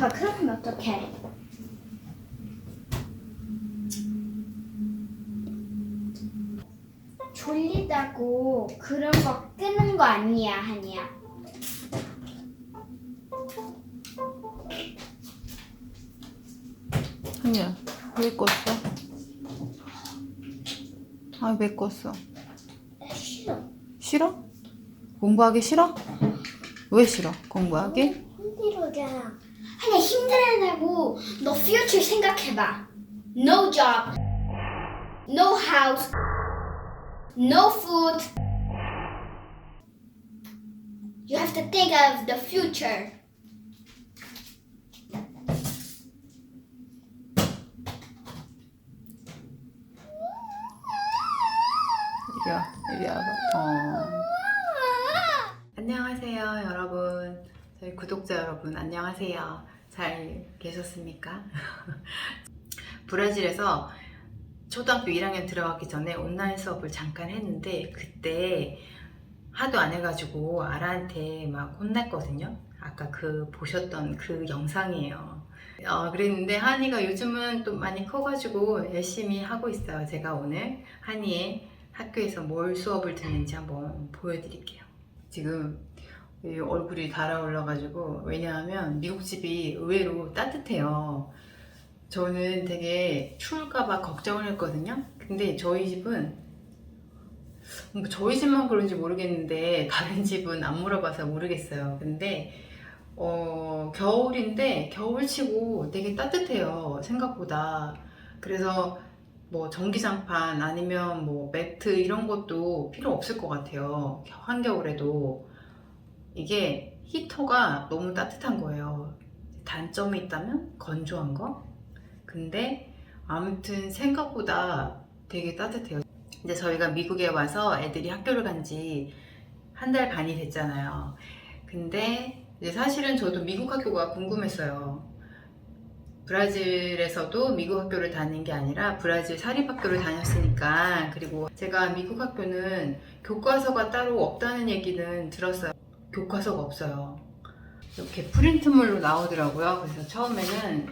아빠 그러면 어떡해? 졸리다고 그런 거 끄는 거 아니야, 한이야. 아니야 왜 껐어? 아 왜 껐어? 싫어. 싫어? 공부하기 싫어? 왜 싫어? 공부하기? 힘들어잖아. 한이야 힘들어하고 너 future 생각해봐. No job, no house, no food. You have to think of the future. 구독자 여러분 안녕하세요 잘 계셨습니까? 브라질에서 초등학교 1학년 들어가기 전에 온라인 수업을 잠깐 했는데 그때 하도 안 해가지고 아라한테 막 혼났거든요 아까 그 보셨던 그 영상이에요 어, 그랬는데 한이가 요즘은 또 많이 커가지고 열심히 하고 있어요 제가 오늘 한이의 학교에서 뭘 수업을 듣는지 한번 보여드릴게요. 지금 이 얼굴이 달아올라가지고 왜냐하면 미국 집이 의외로 따뜻해요. 저는 되게 추울까봐 걱정을 했거든요. 근데 저희 집은 뭐 저희 집만 그런지 모르겠는데 다른 집은 안 물어봐서 모르겠어요. 근데 어, 겨울인데 겨울치고 되게 따뜻해요. 생각보다. 그래서 뭐 전기장판 아니면 뭐 매트 이런 것도 필요 없을 것 같아요. 한겨울에도 이게 히터가 너무 따뜻한 거예요. 단점이 있다면 건조한 거. 근데 아무튼 생각보다 되게 따뜻해요. 이제 저희가 미국에 와서 애들이 학교를 간 지 한 달 반이 됐잖아요. 근데 사실은 저도 미국 학교가 궁금했어요. 브라질에서도 미국 학교를 다닌 게 아니라 브라질 사립학교를 다녔으니까 그리고 제가 미국 학교는 교과서가 따로 없다는 얘기는 들었어요. 교과서가 없어요. 이렇게 프린트물로 나오더라고요. 그래서 처음에는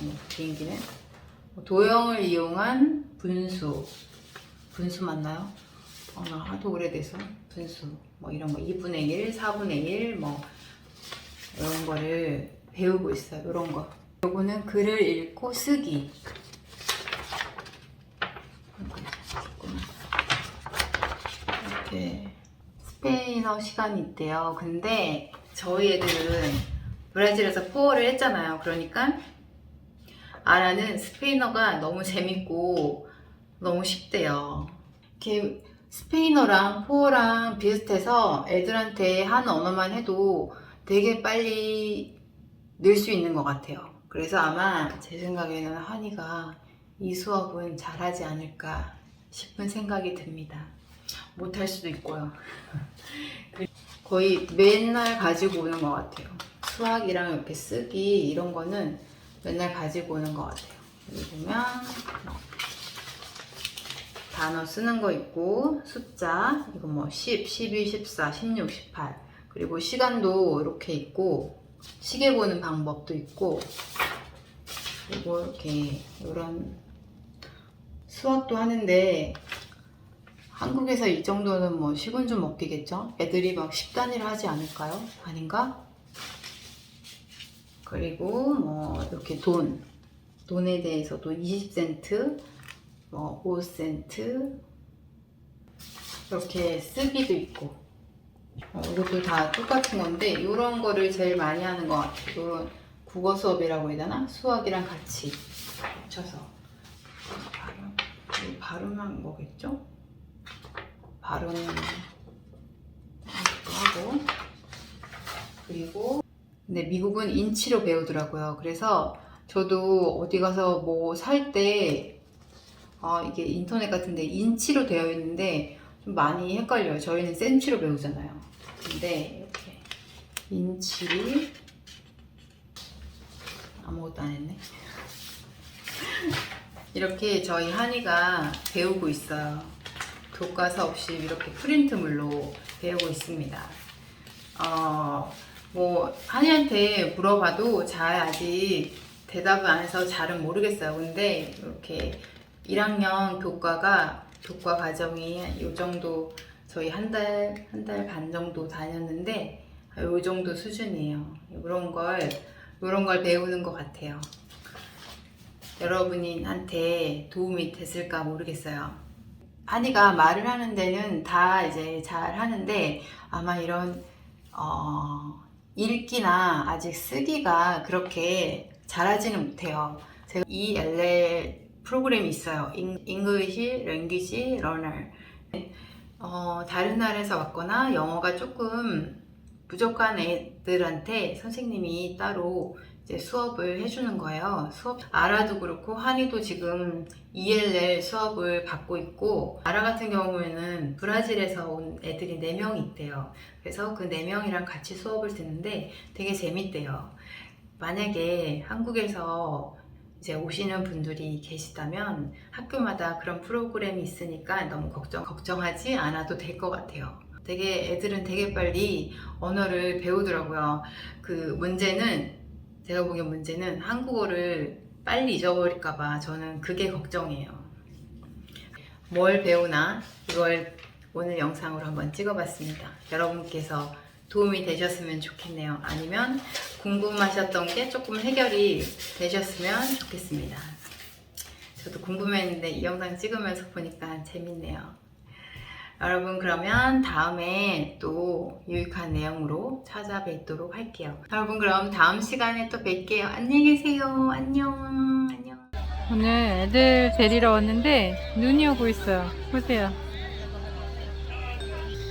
음, 비행기는 도형을 이용한 분수 분수 맞나요? 어, 나 하도 오래돼서 분수 뭐 이런 거 2분의 1, 4분의 1 뭐 이런 거를 배우고 있어요. 이런 거. 요거는 글을 읽고 쓰기. 이렇게 스페인어 시간이 있대요. 근데 저희 애들은 브라질에서 포어를 했잖아요. 그러니까 아라는 스페인어가 너무 재밌고 너무 쉽대요. 이렇게 스페인어랑 포어랑 비슷해서 애들한테 한 언어만 해도 되게 빨리 늘 수 있는 것 같아요. 그래서 아마 제 생각에는 한이가 이 수업은 잘하지 않을까 싶은 생각이 듭니다. 못할 수도 있고요. 거의 맨날 가지고 오는 것 같아요. 수학이랑 이렇게 쓰기 이런 거는 맨날 가지고 오는 것 같아요. 여기 보면 단어 쓰는 거 있고 숫자 이거 뭐 10, 12, 14, 16, 18 그리고 시간도 이렇게 있고 시계 보는 방법도 있고 그리고 이렇게 이런 수학도 하는데 한국에서 이 정도는 뭐 식은 좀 먹기겠죠? 애들이 막 10단위를 하지 않을까요? 아닌가? 그리고 뭐 이렇게 돈 돈에 대해서도 20센트 뭐 5센트 이렇게 쓰기도 있고 어, 이것도 다 똑같은 건데 이런 거를 제일 많이 하는 것 같아요. 이런 국어 수업이라고 해야 되나? 수학이랑 같이 합쳐서 발음, 이 발음한 거겠죠? 이것도 하고 그리고 근데 미국은 인치로 배우더라고요. 그래서 저도 어디 가서 뭐 살때 아, 이게 인터넷 같은데 인치로 되어 있는데 좀 많이 헷갈려요. 저희는 센치로 배우잖아요. 근데 이렇게 인치 아무것도 안 했네. 이렇게 저희 한이가 배우고 있어요. 교과서 없이 이렇게 프린트물로 배우고 있습니다. 어, 뭐 한이한테 물어봐도 잘 아직 대답을 안 해서 잘은 모르겠어요. 근데 이렇게 1학년 교과가 교과 과정이 요 정도 저희 한 달 한 달 반 정도 다녔는데 요 정도 수준이에요. 이런 걸 이런 걸 배우는 것 같아요. 여러분한테 도움이 됐을까 모르겠어요. 한이가 말을 하는 데는 다 이제 잘 하는데 아마 이런 어, 읽기나 아직 쓰기가 그렇게 잘하지는 못해요. 제가 ELL 프로그램이 있어요. 잉- English Language Learner. 어, 다른 나라에서 왔거나 영어가 조금 부족한 애들한테 선생님이 따로 이제 수업을 해주는 거예요. 수업 아라도 그렇고 한이도 지금 ELL 수업을 받고 있고 아라 같은 경우에는 브라질에서 온 애들이 4명이 있대요. 그래서 그 4명이랑 같이 수업을 듣는데 되게 재밌대요. 만약에 한국에서 이제 오시는 분들이 계시다면 학교마다 그런 프로그램이 있으니까 너무 걱정, 걱정하지 않아도 될 것 같아요. 되게 애들은 되게 빨리 언어를 배우더라고요. 그 문제는 제가 보기엔 문제는 한국어를 빨리 잊어버릴까봐 저는 그게 걱정이에요. 뭘 배우나 이걸 오늘 영상으로 한번 찍어봤습니다. 여러분께서 도움이 되셨으면 좋겠네요. 아니면 궁금하셨던 게 조금 해결이 되셨으면 좋겠습니다. 저도 궁금했는데 이 영상 찍으면서 보니까 재밌네요. 여러분 그러면 다음에 또 유익한 내용으로 찾아뵙도록 할게요. 여러분 그럼 다음 시간에 또 뵐게요. 안녕히 계세요. 안녕. 안녕. 오늘 애들 데리러 왔는데 눈이 오고 있어요. 보세요.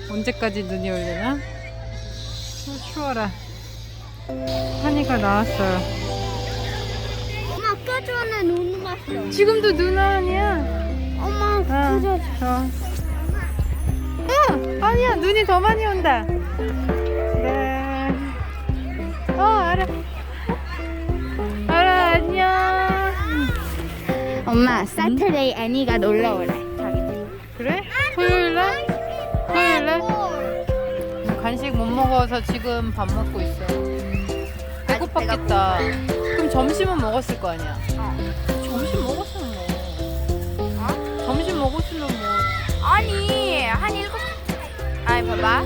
언제까지 눈이 올려나? 어, 추워라. 한이가 나왔어요. 엄마 아까 전에 눈 봤어. 지금도 눈 아니야? 엄마 어, 그저 어. 어. 눈이 더 많이 온다. 네. 어, 알아. 알아, 안녕. 엄마 사터데이 애니가 놀러 오래. 그래? 토요일날? 토요일날? 간식 못 먹어서 지금 밥 먹고 있어. 배고팠겠다. 그럼 점심은 먹었을 거 아니야? 점심 먹었으면 뭐. 점심 먹었으면 뭐. 아니 봐봐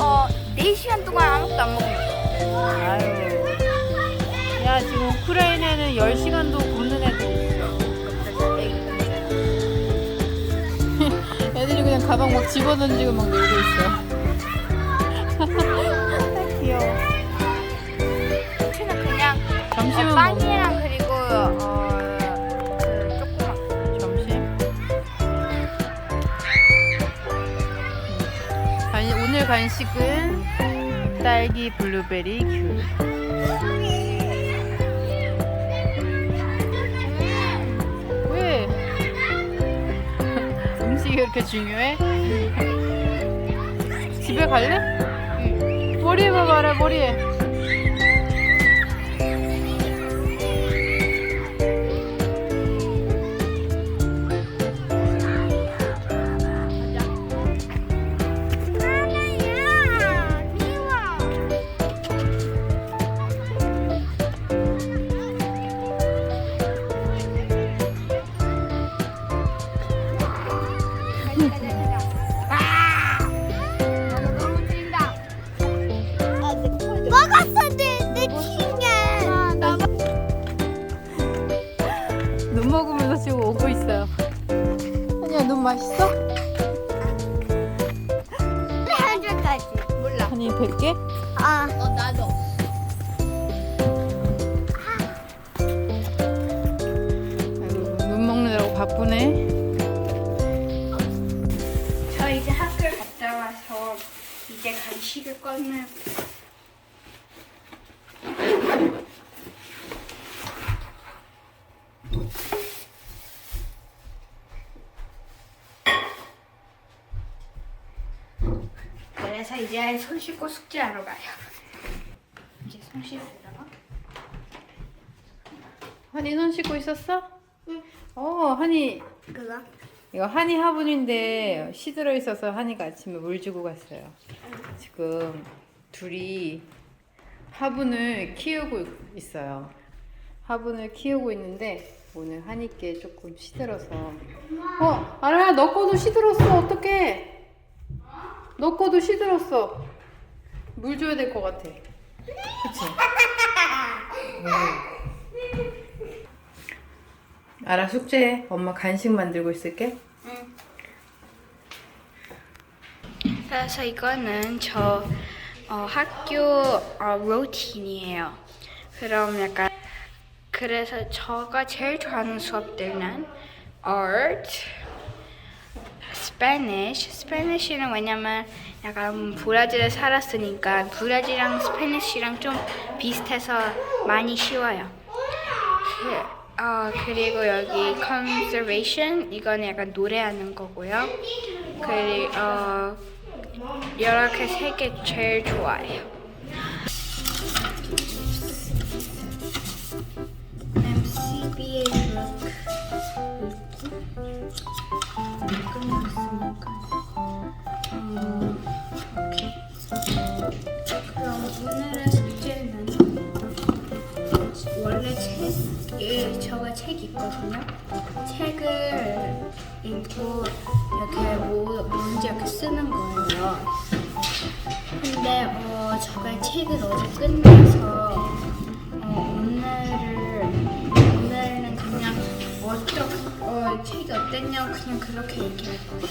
어 4시간 동안 아무것도 안 먹은 거 아유. 야, 지금 우크라이나는 10시간도 굶는 애들이 있어. 애들이 그냥 가방 막 집어던지고 막 놀고 있어. 귀여워. 저는 그냥 점심은 어, 뭐 빵이랑 그리고 어 간식은 딸기, 블루베리, 귤. 왜? 음식이 그렇게 중요해? 집에 갈래? 머리 해봐봐라, 머리 해. 100개? 아. 어 나도 아이고, 눈 먹느라고 바쁘네. 저 이제 학교를 갔다 와서 이제 간식을 꺼내 그래서 이제 손 씻고 숙제하러 가요. 이제 손 씻으려고. 한이 손 씻고 있었어? 응. 어, 한이 그거? 이거 한이 화분인데 시들어 있어서 한이가 아침에 물 주고 갔어요. 지금 둘이 화분을 키우고 있어요. 화분을 키우고 있는데 오늘 한이께 조금 시들어서 어 알아야 너 거도 시들었어 어떡해 너 거도 시들었어 물 줘야 될 것 같아 그치? 음. 알아 숙제해 엄마 간식 만들고 있을게 그래서 이거는 저 어, 학교 어, 루틴이에요. 그럼 약간 그래서 저가 제일 좋아하는 수업들은 art, Spanish. Spanish는 왜냐면 약간 브라질에 살았으니까 브라질이랑 스페니쉬랑 좀 비슷해서 많이 쉬워요. 그, 어, 그리고 여기 conservation 이거는 약간 노래하는 거고요. 그리고 어, 이렇게 세개 제일 좋아해요. 저가 책 있거든요. 책을 읽고 이렇게 뭐 뭔지 이렇게 쓰는 거예요. 근데 어 저가 책을 어제 끝내서 어, 오늘을 오늘은 그냥 어떠 어 책이 어땠냐고 그냥 그렇게 얘기할 거예요.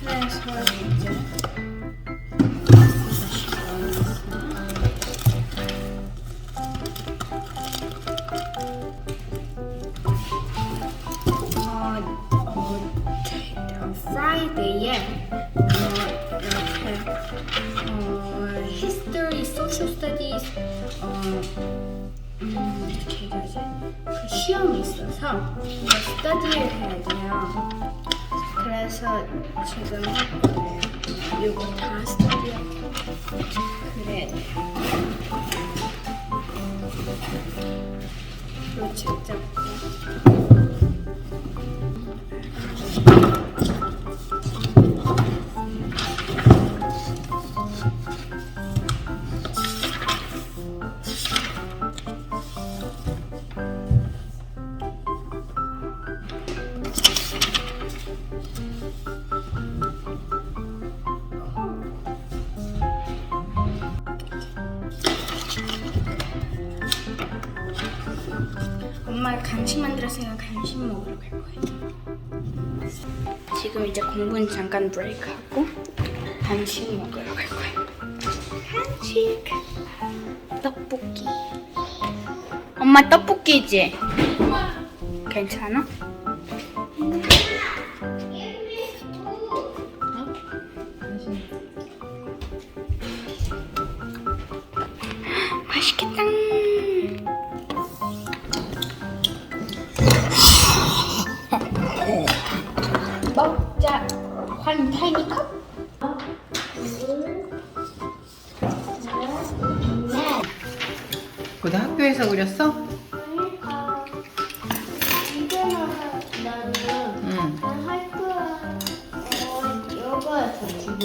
그래서 이제 어, 어, 이렇게 어, History, Social 어, 음, 얘기하지? 그 시험이 있어서 이거 스터디를 해야 돼요. 그래서 지금 할 거예요. 이거 다 스터디야. 그래. 요 직접. 지금 이제 공부는 잠깐 브레이크하고 간식 먹으러 갈 거예요. 간식. 떡볶이. 엄마 떡볶이지? 괜찮아? 먹자. 한 타이니 컵? 그거 학교에서 그렸어? 이거는 나는 응. 할 거야. 어, 이거에서 지금.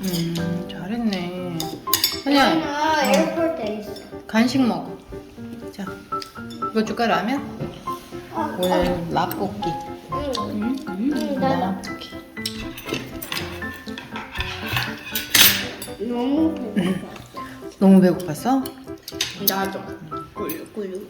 음, 잘했네. 아니야, 나는 에어포트에 있어. 간식 먹어. 자, 이거 줄까 라면? 오늘 라볶이. 나도. 너무 배고파. 너무 배고팠어? 나도. 꿀꿀.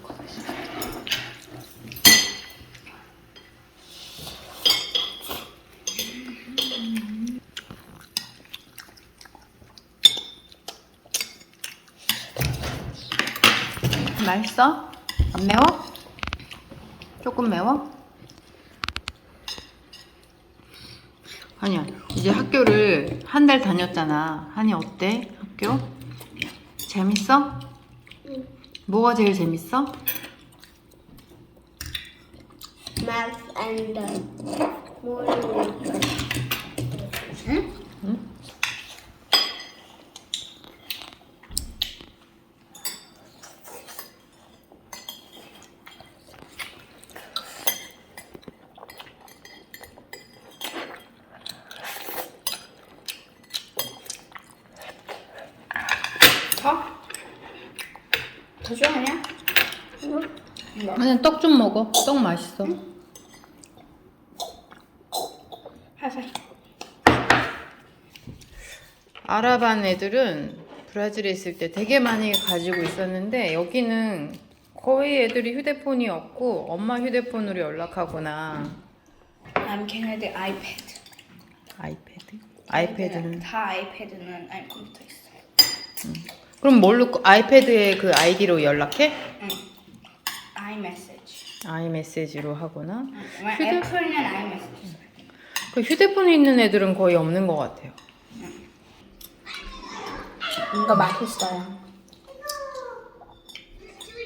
맛있어? 안 매워? 조금 매워? 아니야 이제 학교를 한 달 다녔잖아 한이 어때? 학교? 재밌어? 뭐가 제일 재밌어? 맛있어. and uh, more water. 더? 더 줘, 그냥? 그냥 떡좀 먹어. 떡 맛있어. 하이파이. 아랍안 애들은 브라질에 있을 때 되게 많이 가지고 있었는데 여기는 거의 애들이 휴대폰이 없고 엄마 휴대폰으로 연락하거나 남 걔네들 아이패드. 아이패드? 아이패드는 다 아이패드는 아니 컴퓨터 있어. 그럼 뭘로 아이패드에 그 아이디로 연락해? 응. 아이메시지. 아이메시지로 하거나 응. 휴대- 애플은 아이메시지. 그 휴대폰이 있는 애들은 거의 없는 것 같아요. 이거 맛있어요.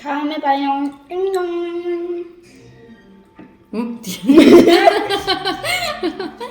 다음에 봐요. 안녕. 응?